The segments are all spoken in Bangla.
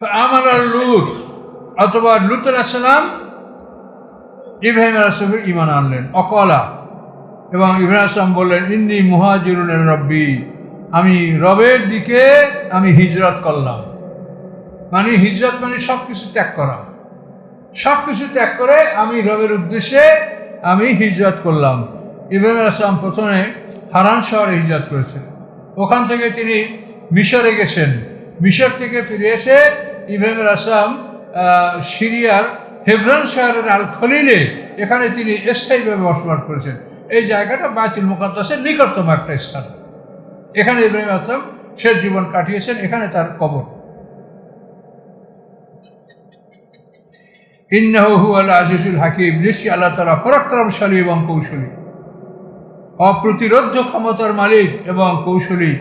আমার লুত অথবা লুত আলাহিসাল্লাম ইব্রাহিম আলাহিসের ইমান আনলেন। অকলা। এবং ইব্রাহিম আসলাম বললেন, ইন্নি মুহাজিরুনের রব্বি। আমি রবের দিকে আমি হিজরত করলাম। মানে হিজরত মানে সব কিছু ত্যাগ করা। সব কিছু ত্যাগ করে আমি রবের উদ্দেশ্যে আমি হিজরত করলাম। ইব্রাহিম আসলাম প্রথমে হারান শহরে হিজরত করেছেন। ওখান থেকে তিনি মিশরে গেছেন। মিশর থেকে ফিরে এসে ইব্রাহিম আসলাম সিরিয়ার হেব্রন শহরের আল খলিলে এখানে তিনি স্থায়ীভাবে বসবাস করেছেন। এই জায়গাটা বায়তুল মুকাদ্দাসের নিকটতম একটা স্থান। এখানে ইব্রাহিম আসলাম শেষ জীবন কাটিয়েছেন, এখানে তার কবর। ইন্নাহু আল্লাহ আজিজুল হাকিম, নিশ্চয়ই আল্লাহ তালা পরাক্রমশালী এবং কৌশলী। অপ্রতিরোধ্য ক্ষমতার মালিক এবং কৌশলী।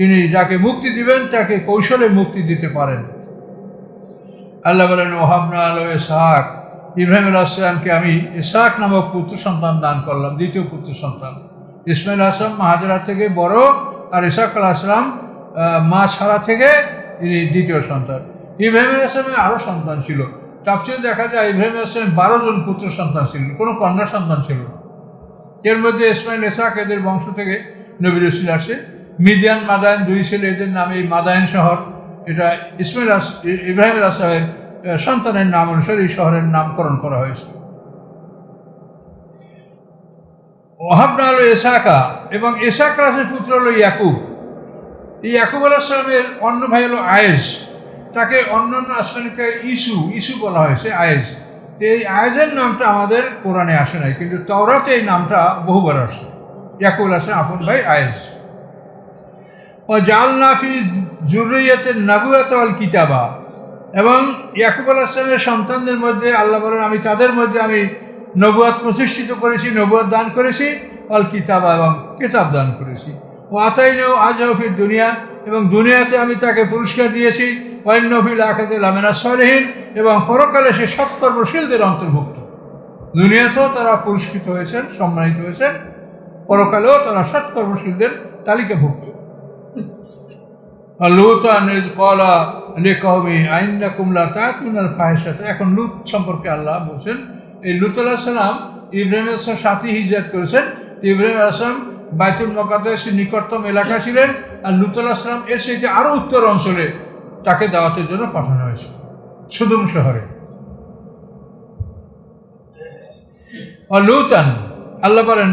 তিনি যাকে মুক্তি দিবেন, তাকে কৌশলে মুক্তি দিতে পারেন। আল্লাহ বলেন, ওহাবনা আলো ইসাহাক। ইব্রাহিম আসলামকে আমি ইসাহাক নামক পুত্র সন্তান দান করলাম, দ্বিতীয় পুত্র সন্তান। ইসমাইল আসলাম মাহাজারা থেকে বড় আর ইসাক আল আসলাম মা ছাড়া থেকে তিনি দ্বিতীয় সন্তান। ইব্রাহিম আসলামের আরও সন্তান ছিল। তাপসিল দেখা যায়, ইব্রাহিম আসলামের বারো জন পুত্র সন্তান ছিল, কোনো কন্যা সন্তান ছিল এর মধ্যে ইসমাইল ইসাক এদের বংশ থেকে নবীর আসে। মিদিয়ান মাদায়ন দুই ছেলে এদের নামে এই মাদায়ন শহর। এটা ইসমাইল ইব্রাহিম আহ, সন্তানের নাম অনুসারে এই শহরের নামকরণ করা হয়েছে। ওহাবনা হলো এসাকা এবং এসাক রাসের পুত্র হলো ইয়াকুব। এই ইয়াকুব আলাহিসামের অন্য ভাই হলো আয়েস তাকে অন্যান্য আসমানিকে ইসু ইসু বলা হয়েছে আয়েস এই আয়েজের নামটা আমাদের কোরআনে আসে নাই কিন্তু তওরাতে এই নামটা বহুবার আসে। ইয়াকুব আলাহিসাম আপন ভাই আয়েস ও জালনাফি জুরিয়াতের নাবুয়াত আল কিতাবা এবং ইয়াকুব আলাহিসামের সন্তানদের মধ্যে আল্লাহ বলেন, আমি তাদের মধ্যে আমি নবুয়াত প্রতিষ্ঠিত করেছি, নবুয়াত দান করেছি অল কিতাবা এবং কিতাব দান করেছি। ও আতাইনেও আজফির দুনিয়া এবং দুনিয়াতে আমি তাকে পুরস্কার দিয়েছি। ওয়াইনফিল আখাতে লামেনা সলেহীন এবং পরকালে সে সৎকর্মশীলদের অন্তর্ভুক্ত। দুনিয়াতেও তারা পুরস্কৃত হয়েছেন, সম্মানিত হয়েছেন। পরকালেও তারা সৎকর্মশীলদের তালিকাভুক্ত। লুতান ইজ কলা লে কহমি আইন্না কুমলা তাকুনার ফাহেসাতে এখন লুত সম্পর্কে আল্লাহ বলছেন, এই লুত আলাহ সালাম ইব্রাহিম আসলাম সাথী হিজরত করেছেন। ইব্রাহিম আসলাম বাইতুল মকাদ্দেশ নিকটতম এলাকা ছিলেন আর লুত আলাহ সালাম এর সেই যে আরও উত্তর অঞ্চলে তাকে দাওয়াতের জন্য পাঠানো হয়েছে সুদুম শহরে। লুতান, আল্লাহ বলেন,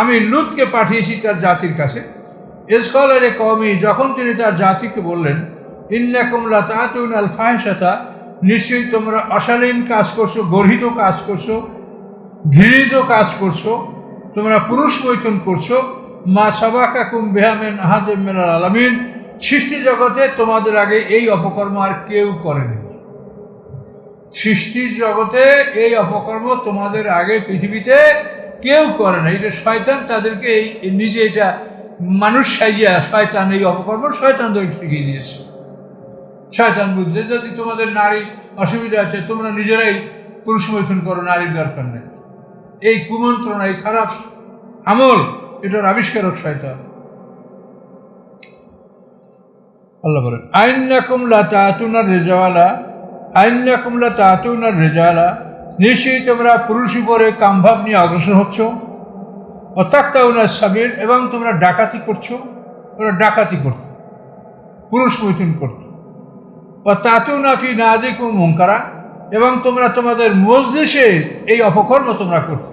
আমি লুতকে পাঠিয়েছি তার জাতির কাছে। এসকলারে কমি যখন তিনি তার জাতিকে বললেন ইন্নাকুমলা তাতুন আল ফাহেসাতা নিশ্চয়ই তোমরা অশালীন কাজ করছ, গর্হিত কাজ করছ, ঘৃণিত কাজ করছ, তোমরা পুরুষ মৈথুন করছ। মা সাবাকাকুম বেহামেন আহাদেম মেলাল আলামিন, সৃষ্টি জগতে তোমাদের আগে এই অপকর্ম আর কেউ করেনি। সৃষ্টির জগতে এই অপকর্ম তোমাদের আগে পৃথিবীতে কেউ করে না এটা শয়তান তাদেরকে এই নিজে এটা মানুষ সাজিয়া, শয়তান এই অপকর্ম শয়তানদের শিখিয়ে দিয়েছে। শয়তান বুঝতে যদি তোমাদের নারী অসুবিধা আছে, তোমরা নিজেরাই পুরুষ মৈথুন করো, নারীর দরকার নেই। এই কুমন্ত্রণা, এই খারাপ আমল, এটার আবিষ্কারক শয়তান। আল্লাহ বলেন আইন্না কুমলা তাতুনার রেজাওয়ালা আইন্না কুমলা তাতুনার রেজাওয়ালা নিশ্চয়ই তোমরা পুরুষ উপরে কামভাব নিয়ে অগ্রসর হচ্ছ। অতাক্তাউনার সাবির এবং তোমরা ডাকাতি করছ, ওরা ডাকাতি করছ, পুরুষ মৈথুন করছ। ও তাতুনাফি নাদিকুম মুঙ্কারা এবং তোমরা তোমাদের মজলিসে এই অপকর্ম তোমরা করছ।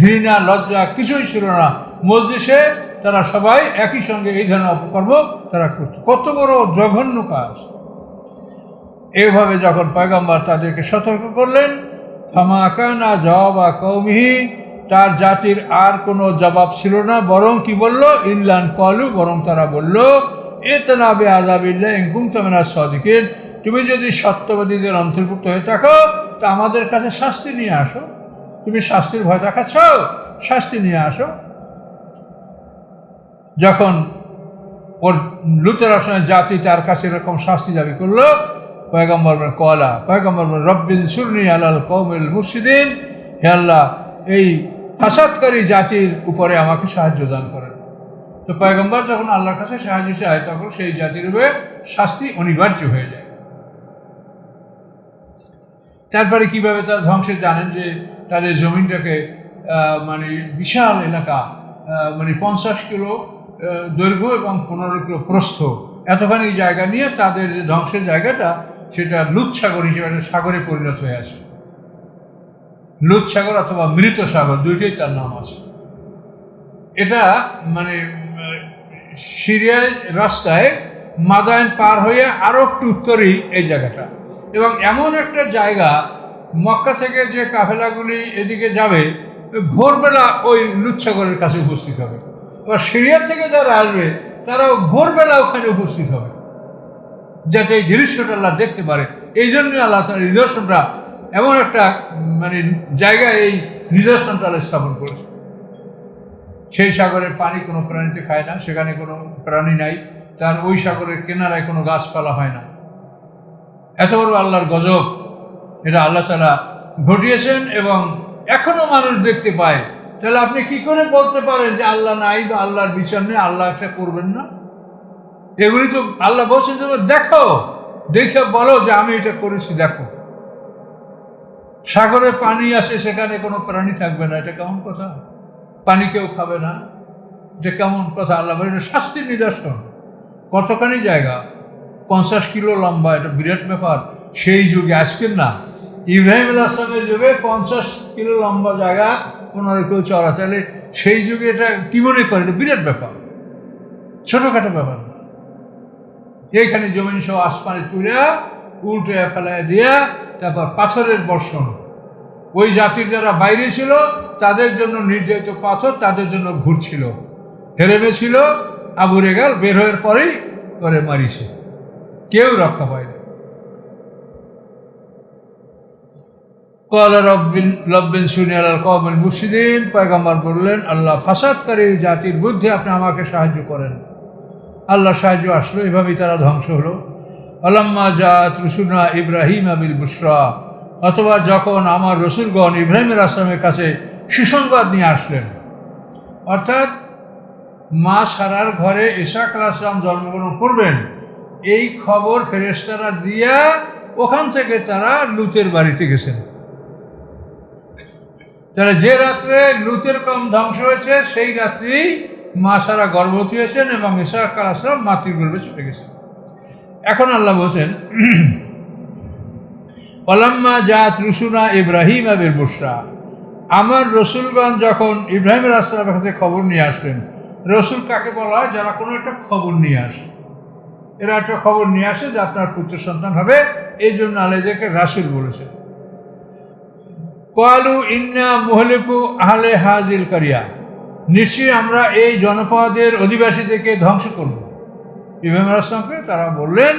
ঘৃণা, লজ্জা কিছুই ছিল না। মজলিসে তারা সবাই একই সঙ্গে এই ধরনের অপকর্ম তারা করছে। কত বড় জঘন্য কাজ। এইভাবে যখন পয়গম্বর তাদেরকে সতর্ক করলেন ফামাকানা জবাবা কৌমিহি তার জাতির আর কোনো জবাব ছিল না, বরং কি বলল? ইল্লান কলু বরং তারা বলল এতনাবে আজাবিল্লা ইনকুম তামেনা সদিকের তুমি যদি সত্যবাদীদের অন্তর্ভুক্ত হয়ে থাকো, তা আমাদের কাছে শাস্তি নিয়ে আসো। তুমি শাস্তির ভয় দেখাচ্ছ, শাস্তি নিয়ে আসো। যখন ওর লুতের আসনের জাতি তার কাছে এরকম শাস্তি দাবি করল, পয়গম্বর কলা পয়গম্বর রব্বিন সুরনি আলাল কৌমিল মুর্শিদিন। হে আল্লাহ, এই ফাসাদকারী জাতির উপরে আমাকে সাহায্য দান করেন। তো পয়গম্বর যখন আল্লাহর কাছে সাহায্য চায়, তখন সেই জাতির উপরে শাস্তি অনিবার্য হয়ে যায়। তারপরে কীভাবে তার ধ্বংসে জানেন যে তাদের জমিনটাকে মানে বিশাল এলাকা মানে পঞ্চাশ কিলো দৈর্ঘ্য এবং পনেরো কিলো প্রস্থ, এতখানি জায়গা নিয়ে তাদের যে ধ্বংসের জায়গাটা, সেটা লুৎ সাগর হিসেবে সাগরে পরিণত হয়ে আছে লুৎ সাগর অথবা মৃত সাগর দুইটাই তার নাম আছে। এটা মানে সিরিয়ার রাস্তায় মাদায়ন পার হয়ে আরও একটু উত্তরেই এই জায়গাটা। এবং এমন একটা জায়গা, মক্কা থেকে যে কাফেলাগুলি এদিকে যাবে, ভোরবেলা ওই লুচ্ছাগরের কাছে উপস্থিত হবে। এবার সিরিয়া থেকে যারা আসবে, তারাও ভোরবেলা ওখানে উপস্থিত হবে। যাতে এই দৃশ্যটা আল্লাহ দেখতে পারে। এই জন্যই আল্লাহ তার নিদর্শনটা এমন একটা মানে জায়গায় এই নিদর্শনটা আল্লাহ স্থাপন করেছে। সেই সাগরের পানি কোনো প্রাণীতে খায় না, সেখানে কোনো প্রাণী নাই, তার ওই সাগরের কেনারায় কোনো গাছপালা হয় না। এত বড় আল্লাহর গজব, এটা আল্লাহ তালা ঘটিয়েছেন এবং এখনও মানুষ দেখতে পায়। তাহলে আপনি কি করে বলতে পারেন যে আল্লাহ নাই বা আল্লাহর বিচার নেই, আল্লাহ এটা করবেন না? এগুলি তো আল্লাহ বলছেন যে, দেখো, দেখে বলো যে আমি এটা করেছি, দেখো। সাগরে পানি আসে, সেখানে কোনো প্রাণী থাকবে না। এটা কেমন কথা? পানি কেউ খাবে না। যে কেমন কথা? আল্লাহ এটা শাস্তির নিদর্শন। কতখানি জায়গা? পঞ্চাশ কিলো লম্বা, এটা বিরাট ব্যাপার। সেই যুগে, আজকের না। ইব্রাহিম আসলামের যুগে পঞ্চাশ কিলো লম্বা জায়গা পনেরো কেউ চড়া। তাহলে সেই যুগে এটা কী মনে করে? এটা বিরাট ব্যাপার। ছোটোখাটো ব্যাপার না। এইখানে জমিন সহ আসমানে তুলে উল্টে ফেলায় দিয়া তারপর পাথরের বর্ষণ। ওই জাতির যারা বাইরে ছিল, তাদের জন্য নির্যাতিত পাথর তাদের জন্য ঘুরছিল। হেরেমে ছিল আবু রেগাল বের হওয়ার পরেই করে মারিছে। কেউ রক্ষা পায়নি। কলা রব্বিন রব্বিন সুনিয়াল কবিন মুফসিদিন, পয়গাম্বার বললেন, আল্লাহ ফাসাদকারী জাতির বুদ্ধি আপনি আমাকে সাহায্য করেন। আল্লাহ সাহায্য আসলো, এভাবেই তারা ধ্বংস হলো। আলাম্মা জাত রসুনা ইব্রাহিম আবিল বুসরা অথবা যখন আমার রসুলগণ ইব্রাহিমের আসলামের কাছে সুসংবাদ নিয়ে আসলেন। অর্থাৎ মা সারার ঘরে ইসাক আসলাম জন্মগ্রহণ করবেন, এই খবর ফেরেস্তারা দিয়া ওখান থেকে তারা লুতের বাড়িতে গেছেন। তাহলে যে রাত্রে লুতের কম ধ্বংস হয়েছে, সেই রাত্রেই মা সারা গর্ভবতী হয়েছেন এবং ইসাক আসলাম মাতৃগর্ভে চলে গেছেন। এখন আল্লাহ বলছেন অলাম্মা জাত রুসুনা ইব্রাহিম আবির বুসরা আমার রসুলগণ যখন ইব্রাহিমের আসলামের কাছে খবর নিয়ে আসলেন, রসুল কাকে বলা হয়? যারা কোনো একটা খবর নিয়ে আসে। এরা একটা খবর নিয়ে আসে যে আপনার পুত্র সন্তান হবে, এই জন্য আলেদেরকে রাসুল বলেছেন। কোয়ালু ইন্না মুহলিকু আহলে হাজিল কারিয়া। নিশ্চয়ই আমরা এই জনপদের অধিবাসীদেরকে ধ্বংস করব। ইব্রাহিম আসলামকে তারা বললেন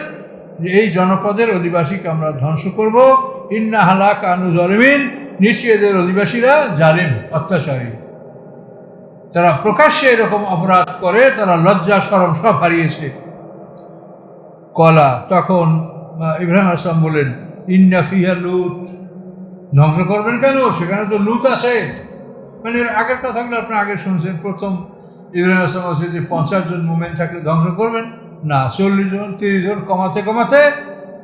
যে এই জনপদের অধিবাসীকে আমরা ধ্বংস করব। ইন্না হালাক আনু জলমিন, নিশ্চয়ই এদের অধিবাসীরা জালিম, অত্যাচারী। তারা প্রকাশ্যে এরকম অপরাধ করে, তারা লজ্জা সরম সব হারিয়েছে। কলা, তখন ইব্রাহিম আসলাম বলেন ইন্না ফিহা লুত। ধ্বংস করবেন কেন? সেখানে তো লুত আছে। মানে আগের কথাগুলো আপনি আগে শুনছেন। প্রথম ইব্রাহিম আসলাম আছে যে পঞ্চাশ জন মুমেন্ট থাকলে ধ্বংস করবেন। না, চল্লিশ জন, তিরিশ জন কমাতে কমাতে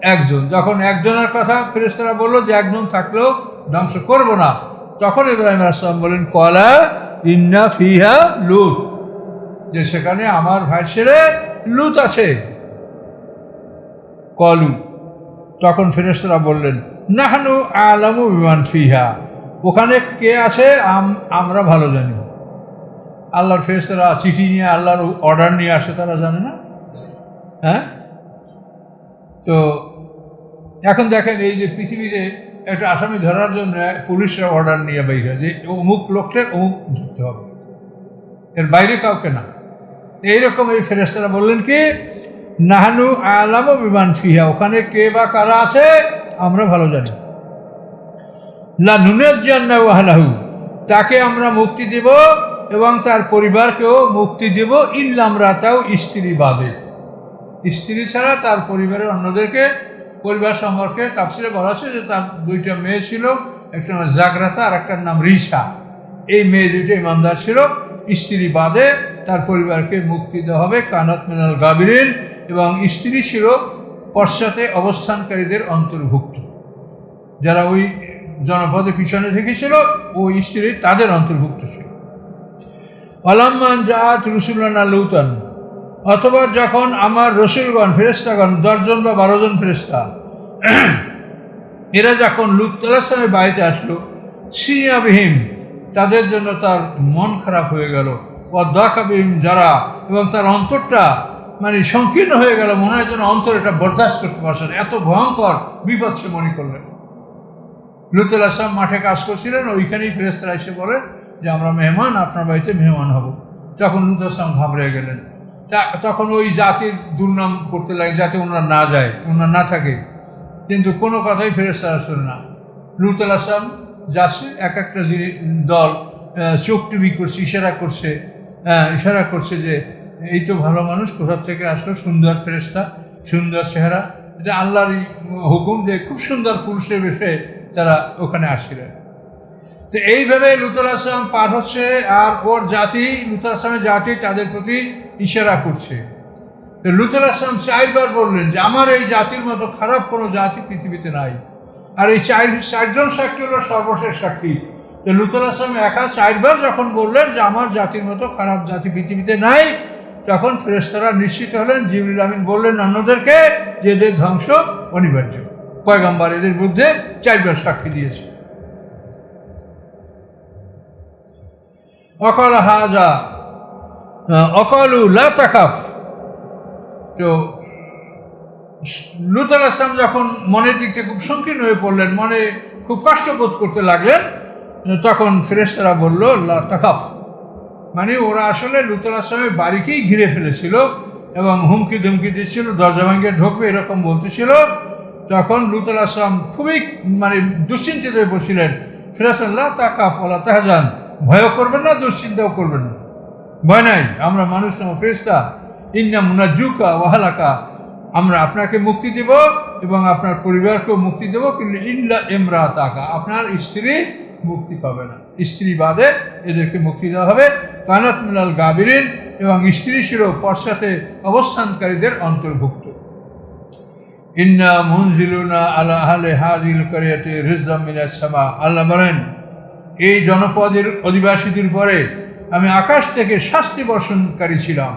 একজন। যখন একজনের কথা ফেরেস্তারা বলল যে একজন থাকলেও ধ্বংস করব না, তখন ইব্রাহিম আসলাম বলেন কলা ইন্না ফিহা লুত। যে সেখানে আমার ভাই ছেলে লুত আছে। কলু তখন ফেরেস্তরা বললেন, নাহানু আলামু বিমান ফিহা। ওখানে কে আছে? আম- আমরা ভালো জানি। আল্লাহর ফেরেস্তরা চিঠি নিয়ে, আল্লাহর অর্ডার নিয়ে আসে, তারা জানে না। হ্যাঁ? তো এখন দেখেন এই যে পৃথিবীতে একটা আসামি ধরার জন্য পুলিশরা অর্ডার নিয়ে বাইরে যে অমুক লোকটা অমুক ধরতে হবে। এর বাইরে কাউকে না। এইরকম এই ফেরেস্তারা বললেন কি, নাহানু আলাম বিমান ফিহা, ওখানে কে বা কারা আছে আমরা ভালো জানি। লা নুনের জান্না ওয়াহালাহু তাকে আমরা মুক্তি দেব এবং তার পরিবারকেও মুক্তি দেব ইল্লাম রাতাও স্ত্রী বাদে স্ত্রী ছাড়া তার পরিবারের অন্যদেরকে, পরিবার সম্পর্কে তাফসিরে বলা আছে যে তার দুইটা মেয়ে ছিল, একটা নাম জাগ্রাতা আর একটার নাম রিসা। এই মেয়ে দুইটা ইমানদার ছিল। স্ত্রী বাদে তার পরিবারকে মুক্তি দেওয়া হবে কানাত মিনাল গাবিরিন এবং স্ত্রী ছিল পশ্চাতে অবস্থানকারীদের অন্তর্ভুক্ত। যারা ওই জনপদে পিছনে থেকেছিল, ওই স্ত্রী তাদের অন্তর্ভুক্ত ছিল। আলাম্মান জাত রসুলানা লৌতান। অথবা যখন আমার রসুলগণ ফেরেস্তাগণ দশজন বা বারো জন ফেরেস্তা এরা যখন লুত্তালামের বাড়িতে আসলো সিয়াবিহীন তাদের জন্য তার মন খারাপ হয়ে গেল। ও দাকাবিহীন যারা এবং তার অন্তরটা মানে সংকীর্ণ হয়ে গেল, মনে হয় যেন অন্তর এটা বরদাস্ত করতে পারছে না। এত ভয়ঙ্কর বিপদ সে মনে করলেন। লুতুল আসলাম মাঠে কাজ করছিলেন, ওইখানেই ফেরেস্তারা এসে বলে যে, আমরা মেহমান, আপনার বাড়িতে মেহমান হব। তখন লুতুল আসলাম ঘাবড়ে গেলেন। তখন ওই জাতির দুর্নাম করতে লাগে, যাতে ওনারা না যায়, ওনারা না থাকে। কিন্তু কোনো কথাই ফেরেস্তারা শোনে না। লুতুল আসলাম যাচ্ছে, এক একটা দল চোখ টিভি করছে, ইশারা করছে ইশারা করছে যে, এই তো ভালো মানুষ কোথার থেকে আসলো? সুন্দর ফেরেস্তা সুন্দর চেহারা। এটা আল্লাহরই হুকুম যে, খুব সুন্দর পুরুষের বেশে তারা ওখানে আসছিলেন। তো এইভাবে লুতুল আসলাম পার হচ্ছে আর ওর জাতি, লুতুল আসলামের জাতি তাদের প্রতি ইশারা করছে। লুতুল আসলাম চারবার বললেন যে, আমার এই জাতির মতো খারাপ কোনো জাতি পৃথিবীতে নাই। আর এই চার, চারজন সাক্ষী হলো সর্বশেষ সাক্ষী। তো লুতুল আসলাম একা চারবার যখন বললেন যে, আমার জাতির মতো খারাপ জাতি পৃথিবীতে নাই, তখন ফেরেস্তারা নিশ্চিত হলেন, জিবরুল আমিন বললেন অন্যদেরকে যে এদের ধ্বংস অনিবার্য। পয়গাম্বার এদের বিরুদ্ধে চারবার সাক্ষী দিয়েছে। অকাল হাজা অকালু লা তাকাফ তো লুতাল আসলাম যখন মনের দিক থেকে খুব সংকীর্ণ হয়ে পড়লেন, মনে খুব কষ্ট বোধ করতে লাগলেন, তখন ফেরেস্তারা বলল, লা তাকাফ মানে ওরা আসলে লুতুল আসলামের বাড়িকেই ঘিরে ফেলেছিল এবং হুমকি ধুমকি দিচ্ছিল, দরজা ভাঙ্গে ঢুকবে এরকম বলতেছিল। তখন লুতুল আসলাম খুবই মানে দুশ্চিন্তিত হয়ে বসছিলেন ফিরাসাল্লাহ তাকাফ ফলা তাহাজান। ভয়ও করবেন না, দুশ্চিন্তাও করবেন না। ভয় নাই, আমরা মানুষ নামা ফেরিস্তা ইন্না মুনা জুকা ওয়াহালাকা আমরা আপনাকে মুক্তি দেব এবং আপনার পরিবারকেও মুক্তি দেব, কিন্তু ইল্লা এমরা তাকা আপনার স্ত্রী মুক্তি পাবে না। স্ত্রী বাদে এদেরকে মুক্তি দেওয়া হবে। কানাত মিলাল গাবিরিন এবং স্ত্রী ছিল পশ্চাতে অবস্থানকারীদের অন্তর্ভুক্ত। ইন্না মুনজিলুনা আলা আহলে হাজিল করিয়াতে রিজাম মিনাস সামা। আল্লাহ বলেন এই জনপদের অধিবাসীদের পরে আমি আকাশ থেকে শাস্তি বর্ষণকারী ছিলাম।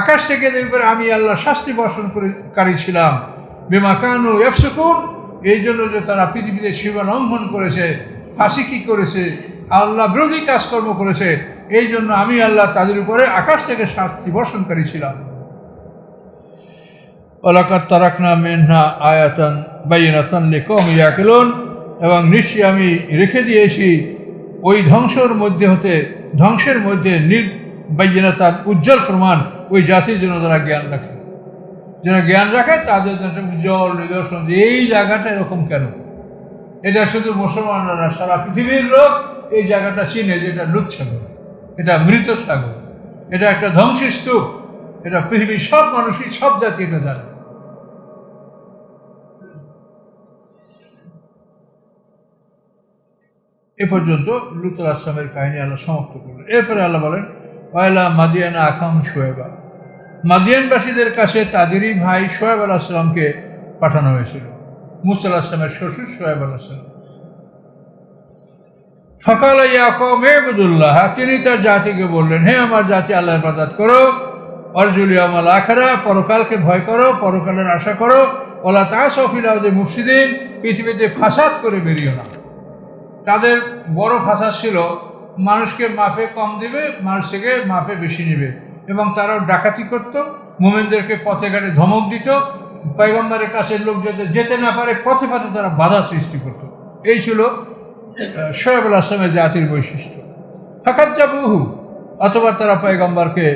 আকাশ থেকে এদের আমি আল্লাহ শাস্তি বর্ষণ করে ছিলাম। বেমা কানু এফসুকুন এই জন্য যে তারা পৃথিবীতে সীমা লঙ্ঘন করেছে, ফাঁসি কি করেছে, আল্লাহ বিরোধী কাজকর্ম করেছে, এই জন্য আমি আল্লাহ তাদের উপরে আকাশ থেকে শাস্তি বর্ষণকারী ছিলাম। ওলাকাত তারাকনা মেনহা আয়াতান বাইনাতান লিকম ইয়াকিলুন। এবং নিশ্চয়ই আমি রেখে দিয়েছি ওই ধ্বংসর মধ্যে হতে, ধ্বংসের মধ্যে নির বাইনাতার উজ্জ্বল প্রমাণ ওই জাতির জন্য তারা জ্ঞান রাখে। যারা জ্ঞান রাখে, তাদের জন্য উজ্জ্বল নিদর্শন যে এই জায়গাটা এরকম কেন? এটা শুধু মুসলমানরা সারা পৃথিবীর লোক এই জায়গাটা চিনে যে এটা লুৎ সাগর, এটা মৃত সাগর, এটা একটা ধ্বংসী স্তূপ এটা পৃথিবীর সব মানুষই, সব জাতি এটা জানে। এ পর্যন্ত লুতুল আসলামের কাহিনী আল্লাহ সমাপ্ত করলেন। এরপরে আল্লাহ বলেন, ওয়াইলা মাদিয়ানা আখাম শোয়েবা। মাদিয়ানবাসীদের কাছে তাদেরই ভাই শোয়েব আল্লাহ সাল্লামকে পাঠানো হয়েছিল। মুসা আসলামের শ্বশুর শোয়েব আল্লাহ সাল্লাম ফকাল ইয়াকম এবুদুল্লাহ তিনি তার জাতিকে বললেন, হে আমার জাতি, আল্লাহর বাদাত করো। অর্জুলি আমাল আখারা, পরকালকে ভয় করো, পরকালের আশা করো। ওলা তা সফিলাউদে মুফসিদিন, পৃথিবীতে ফাসাদ করে বেরিও না। তাদের বড় ফাসাদ ছিল, মানুষকে মাফে কম দিবে মানুষ থেকে মাফে বেশি নেবে। এবং তারাও ডাকাতি করত, মোমেনদেরকে পথে ঘাটে ধমক দিত, পয়গম্বরের কাছে লোক যাতে যেতে না পারে, পথে পথে তারা বাধা সৃষ্টি করত। এই ছিল শোয়েব আল আসলামের জাতির বৈশিষ্ট্য। ফাঁকাত বহু অথবা তারা পয়গম্বরকে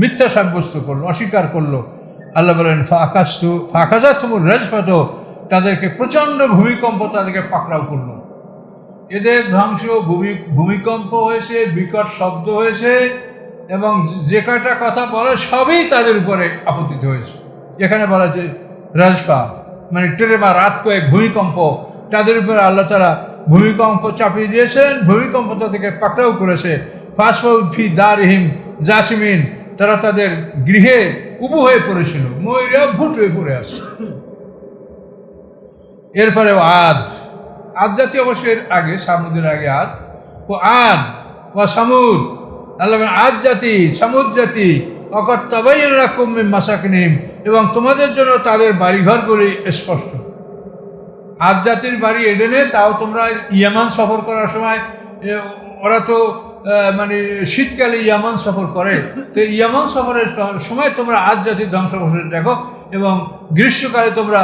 মিথ্যা সাব্যস্ত করল, অস্বীকার করল। আল্লাহ বলেন ফাঁকাস্তু ফাঁকাজা তুমুর রেজফাত, তাদেরকে প্রচণ্ড ভূমিকম্প তাদেরকে পাকড়াও করল। এদের ধ্বংস ভূমি, ভূমিকম্প হয়েছে, বিকট শব্দ হয়েছে, এবং যে কয়টা কথা বলে সবই তাদের উপরে আপত্তিত হয়েছে। এখানে বলা হয়েছে রাজপা মানে টেরে বা রাত কয়েক ভূমিকম্প, তাদের উপরে আল্লাহ তালা ভূমিকম্প চাপিয়ে দিয়েছেন, ভূমিকম্প তাদেরকে পাকড়াও করেছে। ফাসফাউদ ফি দারহিম জাসিমিন, তারা তাদের গৃহে উবু হয়ে পড়েছিল ময়ূরা ভুট হয়ে পড়ে আসে এরপরে ও আদ আদ জাতি অবশ্যই আগে, সামুদের আগে আদ, ও আদ, ও সামুদ। আল্লাহ আদ জাতি, সামুদ জাতি অকত্তাবাইল্লা কুম্মে মাসাকিনিম এবং তোমাদের জন্য তাদের বাড়িঘরগুলি স্পষ্ট। আদ জাতির বাড়ি এডেনে, তাও তোমরা ইয়ামান সফর করার সময় ওরা তো মানে শীতকালে ইয়ামান সফর করে। তো ইয়ামান সফরের সময় তোমরা আদ জাতির ধ্বংসাবশেষ দেখো, এবং গ্রীষ্মকালে তোমরা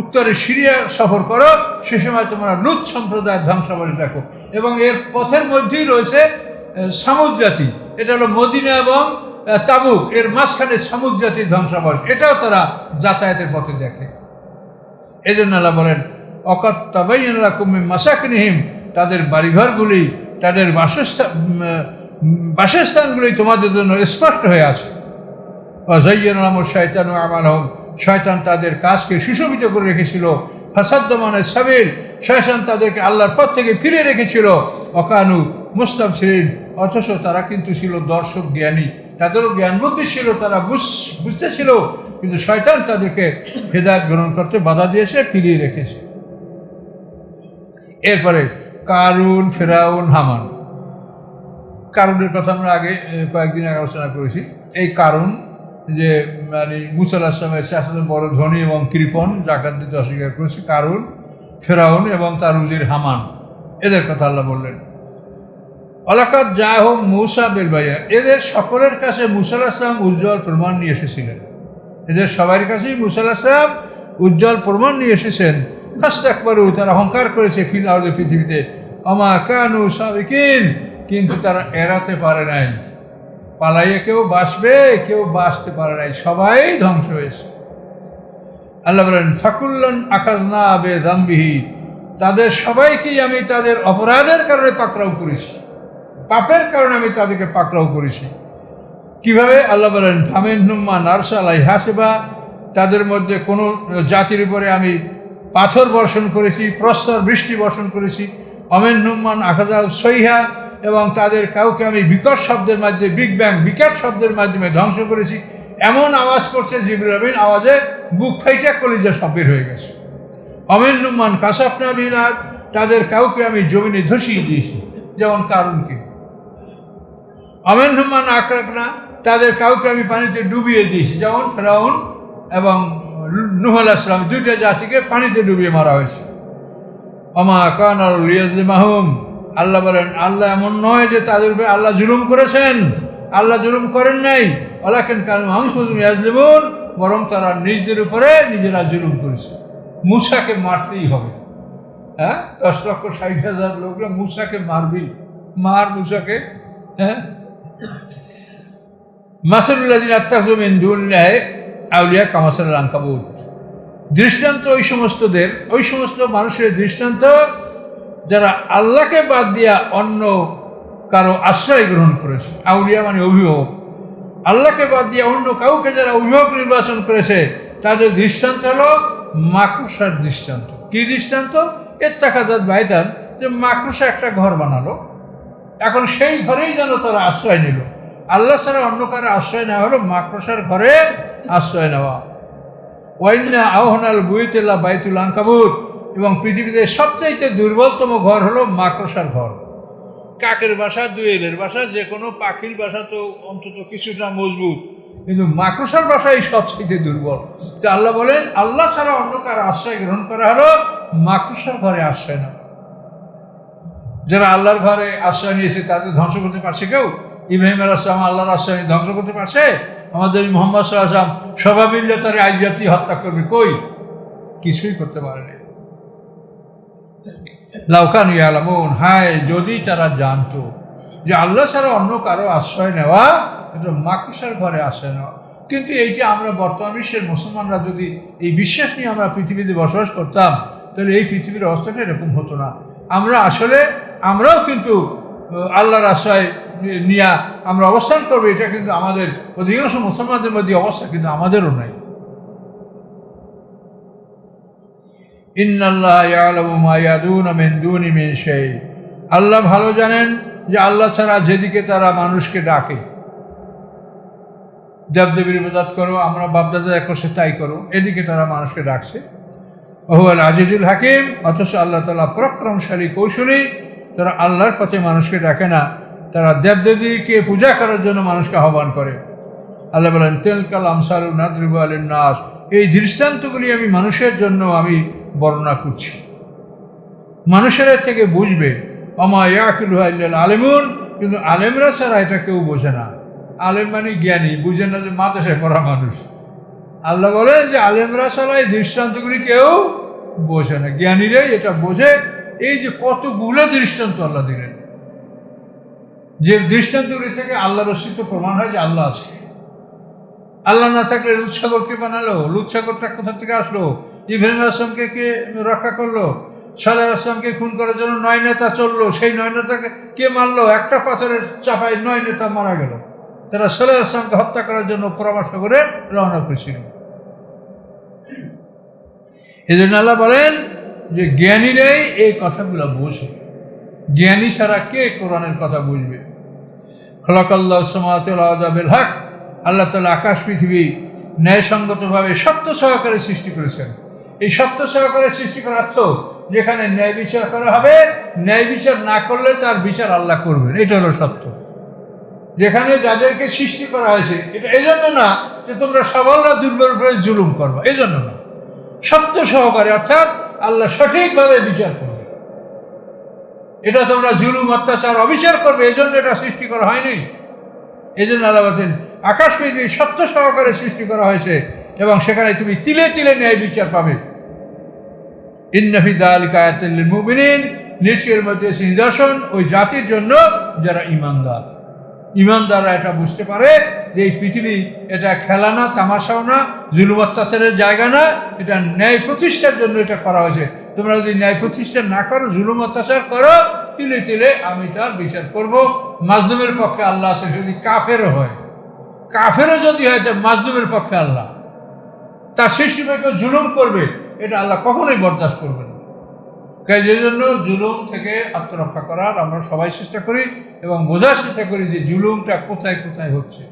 উত্তরে সিরিয়া সফর করো, সে সময় তোমরা লুত সম্প্রদায়ের ধ্বংসাবশেষ দেখো। এবং এর পথের মধ্যেই রয়েছে সামুদ জাতি এটা হলো মদিনা এবং তাবুক। এর মাঝখানে সামুদ জাতির ধ্বংসাবশেষ এটাও তারা যাতায়াতের পথে দেখে। এই জন্য আল্লাহ বলেন অকাত তাবাইয়াল্লাহ কুমি মাসাকিনহিম। তাদের বাড়িঘরগুলি, তাদের বাসস্থান বাসস্থানগুলি তোমাদের জন্য স্পষ্ট হয়ে আছে। অজাইয়ালাম শয়তান আমার হোম শয়তান তাদের কাজকে সুশোভিত করে রেখেছিল। ফাসাদ্দমানের সাবিল, শয়তান তাদেরকে আল্লাহর পথ থেকে ফিরে রেখেছিল। অকানু মুস্তাব সিরিন অথচ তারা কিন্তু ছিল দর্শক জ্ঞানী। তাদেরও জ্ঞান বুদ্ধি ছিল, তারা বুঝ- বুঝতে ছিল কিন্তু শয়তান তাদেরকে হেদায়ত গ্রহণ করতে বাধা দিয়েছে, ফিরিয়ে রেখেছে। এরপরে কারুন, ফেরাউন, হামান। কারণের কথা আমরা আগে কয়েকদিন আলোচনা করেছি। এই কারণ যে মানে মুসাল আসলামের চাষাতে বড় ধনী এবং কৃপন জাকাত দিতে অস্বীকার করেছে কারণ ফেরাউন এবং তার উজির হামান। এদের কথা আল্লাহ বললেন। অলাকাত যা হোক মৌসা বেলবাইয়া এদের সকলের কাছে মুসাল আসলাম উজ্জ্বল প্রমাণ নিয়ে এসেছিলেন। এদের সবার কাছেই মুসাল আসলাম উজ্জ্বল প্রমাণ নিয়ে এসেছেন। ফার্স্ট একবারও তারা অহংকার করেছে ফিল আউদের পৃথিবীতে। অমা কানু সাবিকিন, কিন্তু তারা এড়াতে পারে নাই। পালাইয়ে কেউ বাঁচবে, কেউ বাঁচতে পারে নাই, সবাই ধ্বংস হয়েছে। আল্লাহ বলেন, ফাকুল্লন আকাশ না আবে দাম্বিহি তাদের সবাইকেই আমি তাদের অপরাধের কারণে পাকড়াও করেছি। পাপের কারণে আমি তাদেরকে পাকড়াও করেছি। কীভাবে? আল্লাহ বলেন, ফামেন নুম্মা নারসালাই হাসেবা তাদের মধ্যে কোনো জাতির উপরে আমি পাথর বর্ষণ করেছি, প্রস্তর বৃষ্টি বর্ষণ করেছি। অমেন নুম্মান আকাজাউ সইহা এবং তাদের কাউকে আমি বিকট শব্দের মাধ্যমে বিগ ব্যাং বিকট শব্দের মাধ্যমে ধ্বংস করেছি, এমন আওয়াজ করছে জিবরুল আমিন, আওয়াজে বুক ফাইটা কলিজা সব বের হয়ে গেছে। অমেন নুম্মান কাসাপনা বিলাদ তাদের কাউকে আমি জমিনে ধসিয়ে দিয়েছি, যেমন কারণকে অমেন হুমান আকরাকনা তাদের কাউকে আমি পানিতে ডুবিয়ে দিয়েছি, যেমন ফেরাউন এবং নুহ আলাহিসাম দুইটা জাতিকে পানিতে ডুবিয়ে মারা হয়েছে। অমা কান আর মাহুম আল্লাহ বলেন, আল্লাহ এমন নয় যে তাদের উপরে আল্লাহ জুলুম করেছেন। আল্লাহ জুলুম করেন নাই। আল্লাহকেন কানু আংসুজুম ইয়াজলিমুন, বরং তারা নিজদের উপরে নিজেরা জুলুম করেছে। মুসাকে মারতেই হবে। হ্যাঁ? দশ লক্ষ, ষাট হাজার লোকরা মুসাকে মারবি মার মুসাকে। হ্যাঁ? মাসুল্লাদিন আত্মাজমিন দুল্লায় আউলিয়া কামাসাল আঙ্কাবুত দৃষ্টান্ত ওই সমস্তদের, ওই সমস্ত মানুষের দৃষ্টান্ত যারা আল্লাহকে বাদ দিয়া অন্য কারও আশ্রয় গ্রহণ করেছে, আউলিয়া মানে অভিভাবক। আল্লাহকে বাদ দিয়ে অন্য কাউকে যারা অভিভাবক নির্বাচন করেছে, তাদের দৃষ্টান্ত হলো মাকড়সার দৃষ্টান্ত। কি দৃষ্টান্ত? এর টাকা যাত বাইতান, যে মাকড়সা একটা ঘর বানালো। এখন সেই ঘরেই যেন তারা আশ্রয় নিল। আল্লাহ ছাড়া অন্য কারও আশ্রয় নেওয়া হলো মাকড়সার ঘরে আশ্রয় নেওয়া। ওয়াইনা আহনাল বুয়েতেল্লা বাইতুল আঙ্কাবুত এবং পৃথিবীতে সবচাইতে দুর্বলতম ঘর হলো মাকড়সার ঘর। কাকের বাসা দুয়েলের বাসা যে কোনো পাখির বাসা তো অন্তত কিছুটা মজবুত। কিন্তু মাকড়সার বাসাই সবচেয়ে দুর্বল। তো আল্লাহ বলেন আল্লাহ ছাড়া অন্য কার আশ্রয় গ্রহণ করা হলো মাকড়সার ঘরে আশ্রয় না। যারা আল্লাহর ঘরে আশ্রয় নিয়েছে তাদের ধ্বংস করতে পারছে কেউ? ইব্রাহিম আলাহাম আল্লাহর আশ্রয় ধ্বংস করতে পারছে? আমাদের মোহাম্মদ সাল্লাম সবাই মিললে তার আজ জাতি হত্যা করবে। কই? কিছুই করতে পারেনি। লাউকান ইয়ালামুন, হায়, যদি তারা জানতো যে আল্লাহ ছাড়া অন্য কারও আশ্রয় নেওয়া, এটা মাকুসার ঘরে আশ্রয় নেওয়া কিন্তু এইটা আমরা বর্তমান বিশ্বের মুসলমানরা যদি এই বিশ্বাস নিয়ে আমরা পৃথিবীতে বসবাস করতাম, তাহলে এই পৃথিবীর অবস্থাটা এরকম হতো না। আমরা আসলে, আমরাও কিন্তু আল্লাহর আশ্রয় নিয়ে আমরা অবস্থান করব, এটা কিন্তু আমাদের অধিকাংশ মুসলমানদের মধ্যে অবস্থা কিন্তু আমাদেরও নাই। আল্লাহ ভালো জানেন যে আল্লাহ ছাড়া যেদিকে তারা মানুষকে ডাকে। দেবদেবীর ইবাদত করো, আমরা বাপদাদা করছে তাই করো, এদিকে তারা মানুষকে ডাকছে। ওহুয়াল আজিজুল হাকিম, অথচ আল্লাহ তালা পরাক্রমশালী, কৌশলী। তারা আল্লাহর পথে মানুষকে ডাকে না, তারা দেবদেবীকে পূজা করার জন্য মানুষকে আহ্বান করে। আল্লাহ বলেন, তেলকাল আমসারু নাদরিবু আলীর নাস। এই দৃষ্টান্তগুলি আমি মানুষের জন্য আমি বর্ণনা করছি। মানুষের থেকে বুঝবে, অমা ইয়াকুল আলেমুন কিন্তু আলেমরা ছাড়া এটা কেউ বোঝে না। আলেম মানে জ্ঞানী, বুঝে না যে মাতাসে পড়া মানুষ। আল্লাহ বলে যে, আলেমরা ছাড়া এই দৃষ্টান্তগুলি কেউ বোঝে না। জ্ঞানীরাই এটা বোঝে। এই যে কতগুলো দৃষ্টান্ত আল্লাহ দিলেন। যে দৃষ্টান্তগুলি থেকে আল্লাহর অস্তিত্ব প্রমাণ হয় যে আল্লাহ আছে। আল্লাহ না থাকলে লুৎসাগর কে বানালো? লুৎসাগরটা কোথা থেকে আসলো? ইব্রাহিম আসলামকে কে রক্ষা করল? সালাহ আসলামকে খুন করার জন্য নয় নেতা চলল। সেই নয় নেতাকে কে মারলো? একটা পাথরের চাপায় নয় নেতা মারা গেল। তারা সালাহ আসলামকে হত্যা করার জন্য পরামর্শ করে রওনা করেছিল এই জন্য আল্লাহ বলেন যে জ্ঞানীরাই এই কথাগুলো বোঝে। জ্ঞানী ছাড়া কে কোরআনের কথা বুঝবে? খলাকাল্লাহ সমাতেল হক। আল্লাহ তালা আকাশ, পৃথিবী ন্যায়সঙ্গতভাবে সত্য সহকারে সৃষ্টি করেছেন। এই সত্য সহকারে সৃষ্টি করার অর্থ যেখানে ন্যায় বিচার করা হবে, ন্যায় বিচার না করলে তার বিচার আল্লাহ করবেন। এটা হলো সত্য। যেখানে যাদেরকে সৃষ্টি করা হয়েছে, এটা এই জন্য না যে তোমরা সবাল্লা দুর্বল করে জুলুম করবা। এই জন্য না। সত্য সহকারে অর্থাৎ আল্লাহ সঠিকভাবে বিচার করবে। এটা তোমরা জুলুম, অত্যাচার, অবিচার করবে এই জন্য এটা সৃষ্টি করা হয়নি। এই জন্য আল্লাহ বলছেন, আকাশ পৃথিবী সত্য সহকারে সৃষ্টি করা হয়েছে। এবং সেখানে তুমি তিলে তিলে ন্যায় বিচার পাবে। ইন্নাফিদা আল কায়াতুল নিশ্চয়ের মধ্যে নিদর্শন ওই জাতির জন্য যারা ইমানদার ইমানদাররা এটা বুঝতে পারে যে এই পৃথিবী এটা খেলা না, তামাশাও না, জুলুম অত্যাচারের জায়গা না, এটা ন্যায় প্রতিষ্ঠার জন্য এটা করা হয়েছে। তোমরা যদি ন্যায় প্রতিষ্ঠা না করো, জুলুম অত্যাচার করো, তিলে তিলে আমি তার বিচার করব। মাজলুমের পক্ষে আল্লাহ আছে যদি কাফেরও হয়। কাফেরও যদি হয়, তো মাজলুমের পক্ষে আল্লাহ। তার শিশুকে কেউ জুলুম করবে, এটা আল্লাহ কখনোই বরদাস্ত করবেন এই জন্য জুলুম থেকে আত্মরক্ষা করার আমরা সবাই চেষ্টা করি এবং বোঝার চেষ্টা করি যে জুলুমটা কোথায় কোথায় হচ্ছে।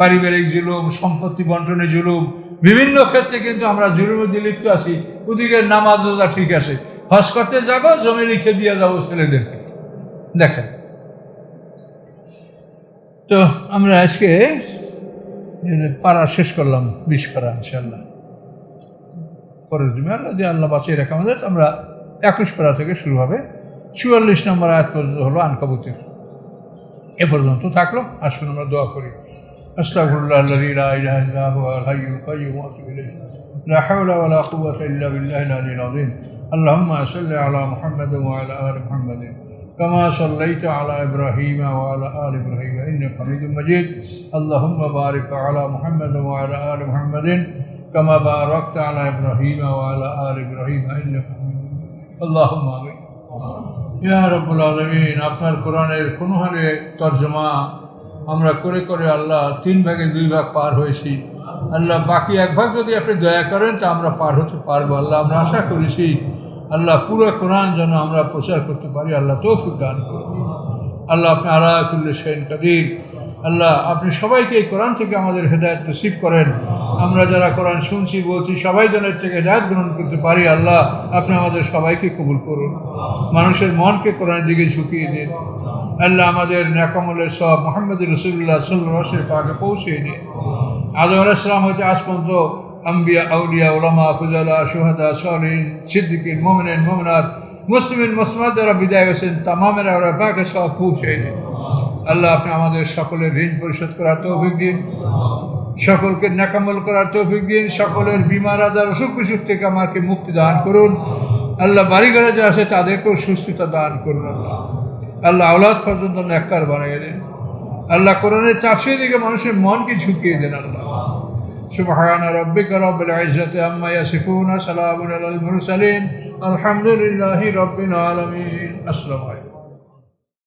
পারিবারিক জুলুম, সম্পত্তি বন্টনে জুলুম, বিভিন্ন ক্ষেত্রে কিন্তু আমরা জুলুমে লিপ্ত আছি। ওদিকে নামাজ, রোজা ঠিক আছে। হজ করতে যাব, জমি লিখে দিয়ে যাব ছেলেদেরকে। দেখেন। তো আমরা আজকে পাড়া শেষ করলাম, বিশ পাড়া ইনশাল্লাহ পরের দিন যদি আল্লাহ বাঁচিয়ে রাখা আমাদের আমরা একুশ পাড়া থেকে শুরু হবে চুয়াল্লিশ নম্বর আয়াত পর্যন্ত হলো আনকাবুতির এ পর্যন্ত থাকলো আসুন আমরা দোয়া করি আস্তাগফিরুল্লাহ আল্লাযী লা ইলাহা ইল্লা হুয়া আল হাইয়ুল কাইয়্যুম ওয়া আতুবু ইলাইহি লা হাওলা ওয়া লা কুওয়াতা ইল্লা বিল্লাহিল আলিyyil আযীম اللهم صل على محمد وعلى آل محمد كما صليت على إبراهيم وعلى آل إبراهيم إنك حميد مجيد اللهم بارك على محمد وعلى آل محمد كما باركت على إبراهيم وعلى آل إبراهيم إنك حميد مجيد اللهم آمين ইয়া রব্বুল আলমিন আপনার কোরআনের কোনো হারে তর্জমা আমরা করে করে আল্লাহ তিন ভাগে দুই ভাগ পার হয়েছি আল্লাহ বাকি এক ভাগ যদি আপনি দয়া করেন তা আমরা পার হতে পারবো আল্লাহ আমরা আশা করেছি আল্লাহ পুরো কোরআন যেন আমরা প্রচার করতে পারি আল্লাহ তৌফিক দান করুন আল্লাহ আপনি আলা কুল্লে সেন কাদির আল্লাহ, আপনি সবাইকে এই কোরআন থেকে আমাদের হেদায়ত নসিব করেন। আমরা যারা কোরআন শুনছি, বলছি, সবাই যেন এর থেকে হেদায়ত গ্রহণ করতে পারি। আল্লাহ, আপনি আমাদের সবাইকে কবুল করুন। মানুষের মনকে কোরআনের দিকে ঝুঁকিয়ে দিন। আল্লাহ, আমাদের ন্যাকামলের সব মোহাম্মদ রসুল্লাহ সাল্লাহ পাকে পৌঁছে দিন। আদম আলাইসলাম হইতে আজ পর্যন্ত আম্বিয়া, আউলিয়া ওলামা ফুজালা সোহাদা সলিন সিদ্দিকিন মোমিন মোমিনাত, মুসলিমিন মুসলিমাত যারা বিদায় হয়েছেন, তামামেরা ওরা পাকে সব পৌঁছে দিন। আল্লাহ আপনি আমাদের সকলের ঋণ পরিশোধ করার তৌফিক দিন সকলকে নাকামল করার তৌফিক দিন সকলের বিমার আজার অসুখ বিসুখ থেকে আমাকে মুক্তি দান করুন আল্লাহ বাড়িঘরে যা আছে তাদেরকেও সুস্থতা দান করুন আল্লাহ আল্লাহ আওলাদ পর্যন্ত ন্যাক্কার বানিয়ে দিন আল্লাহ কোরআনের চাষের দিকে মানুষের মনকে ঝুঁকিয়ে দেন আল্লাহ سبحان ربك رب العزة عما يصفون سلام على المرسلين الحمد لله رب العالمين السلام عليكم